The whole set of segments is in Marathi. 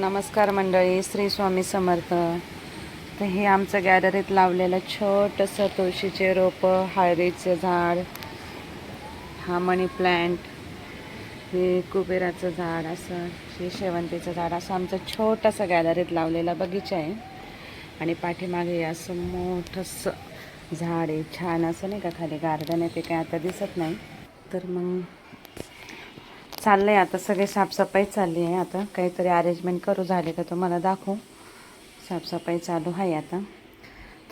नमस्कार मंडळी श्री स्वामी समर्थ. तर हे आमचं गॅलरीत लावलेलं छोटंसं तुळशीचे रोपं हळदीचं झाड हा मनी प्लॅन्ट हे कुबेराचं झाड असं हे शेवंतीचं झाड असं आमचं छोटंसं गॅलरीत लावलेला बगीचा आहे. आणि पाठीमागे असं मोठंसं झाड आहे. छान असं नाही का खाली गार्डन आहे ते काय आता दिसत नाही. तर मग चाललंय आता सगळे साफसफाई चालली आहे आता. काहीतरी अरेंजमेंट करू झाले का तुम्हाला दाखवू. साफसफाई चालू आहे आता.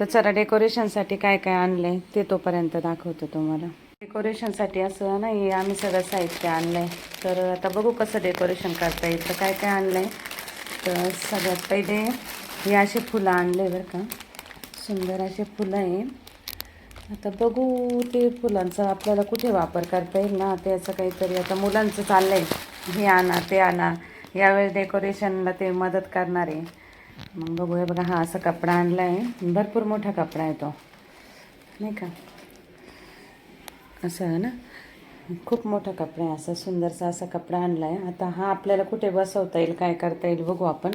तर चला डेकोरेशनसाठी काय काय आणलं आहे ते तोपर्यंत दाखवतो तुम्हाला. डेकोरेशनसाठी असं नाही आम्ही सगळं साहित्य आणलं आहे तर आता बघू कसं डेकोरेशन करता येईल. तर काय काय आणलं आहे तर सगळ्यात पहिले हे असे फुलं आणले बरं का. सुंदर असे फुलं आहे. आता बघू ते फुलांचा आपल्याला कुठे वापर करता येईल ना? त्याचं काहीतरी आता मुलांचं चाललं आहे हे आणा ते आणा. यावेळेस डेकोरेशनला ते मदत करणार. आहे मग बघूया बघा हा असा कपडा आणला आहे भरपूर मोठा कपडा आहे तो. नाही का? असं ना? खूप मोठा कपडा आहे असा सुंदरसा असा कपडा आणला आहे आता हा आपल्याला कुठे बसवता येईल काय करता येईल बघू आपण.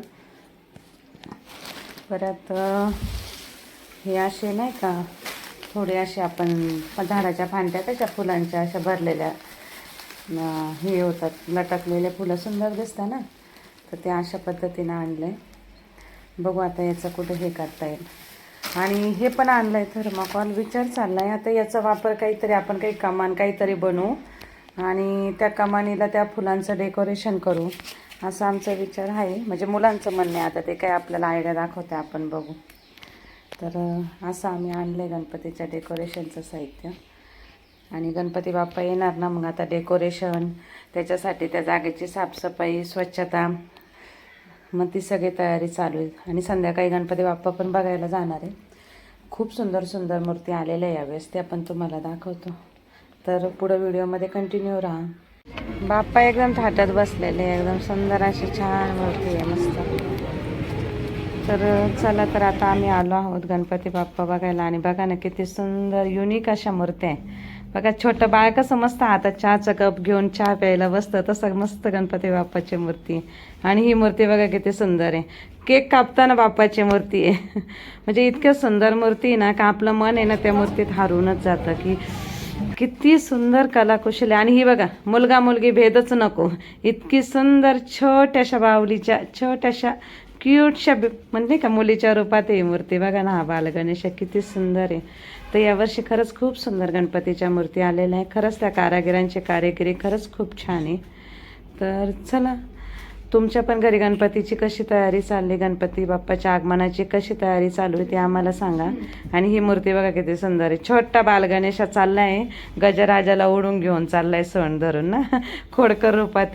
परत हे असे नाही का? थोडे असे आपण झाडाच्या फांद्या कशा फुलांच्या अशा भरलेल्या हे होतात. लटकलेले फुलं सुंदर दिसतात ना? तर ते अशा पद्धतीनं आणलं आहे बघू आता याचं कुठं हे करता येईल. आणि हे पण आणलं आहे थर्माकॉल. विचार चालला आहे आता याचा वापर काहीतरी आपण काही कमान काहीतरी बनवू आणि त्या कमानीला त्या फुलांचं डेकोरेशन करू. असा आमचा विचार आहे. म्हणजे मुलांचं म्हणणं आहे आता ते काय आपल्याला आयडिया दाखवते आपण बघू. तर असं आम्ही आणलं आहे गणपतीच्या डेकोरेशनचं साहित्य. आणि गणपती बाप्पा येणार ना मग आता डेकोरेशन त्याच्यासाठी त्या जागेची साफसफाई स्वच्छता मग ती सगळी तयारी चालू आहे. आणि संध्याकाळी गणपती बाप्पा पण बघायला जाणार आहे. खूप सुंदर सुंदर मूर्ती आलेल्या आहे यावेळेस ते आपण तुम्हाला दाखवतो. तर पुढं व्हिडिओमध्ये कंटिन्यू राहा. बाप्पा एकदम थाटात बसलेले आहे, एकदम सुंदर अशी छान मूर्ती आहे मस्त. तर चला तर आता आम्ही आलो आहोत गणपती बाप्पा बघायला आणि बघा ना किती सुंदर युनिक अशा मूर्त्या आहे बघा छोटं बाळ कसं मस्त आता चहाचा कप घेऊन चहा प्यायला बसतं तसं मस्त गणपती बाप्पाची मूर्ती आणि ही मूर्ती बघा किती सुंदर आहे. केक कापताना बाप्पाची मूर्ती आहे. म्हणजे इतक्या सुंदर मूर्ती आहे ना का आपलं मन आहे ना त्या मूर्तीत हारूनच जातं की किती सुंदर कलाकुशल आहे. आणि ही बघा मुलगा मुलगी भेदच नको. इतकी सुंदर छोट्याशा बावलीच्या छोट्याशा क्यूटशा बे- म्हणजे का मुलीच्या रूपात आहे मूर्ती. बघा ना हा बालगणेश किती सुंदर आहे. तर यावर्षी खरंच खूप सुंदर गणपतीच्या मूर्ती आलेल्या आहे खरंच त्या कारागिरांची कारागिरी खरंच खूप छान आहे. तर चला तुमच्या पण घरी गणपतीची कशी तयारी चालली? गणपती बाप्पाच्या आगमनाची कशी तयारी चालू आहे ते आम्हाला सांगा. आणि ही मूर्ती बघा किती सुंदर आहे. छोटा बालगणेशा आहे गजराजाला ओढून घेऊन चाललाय सण धरून ना. खोडकर रूपात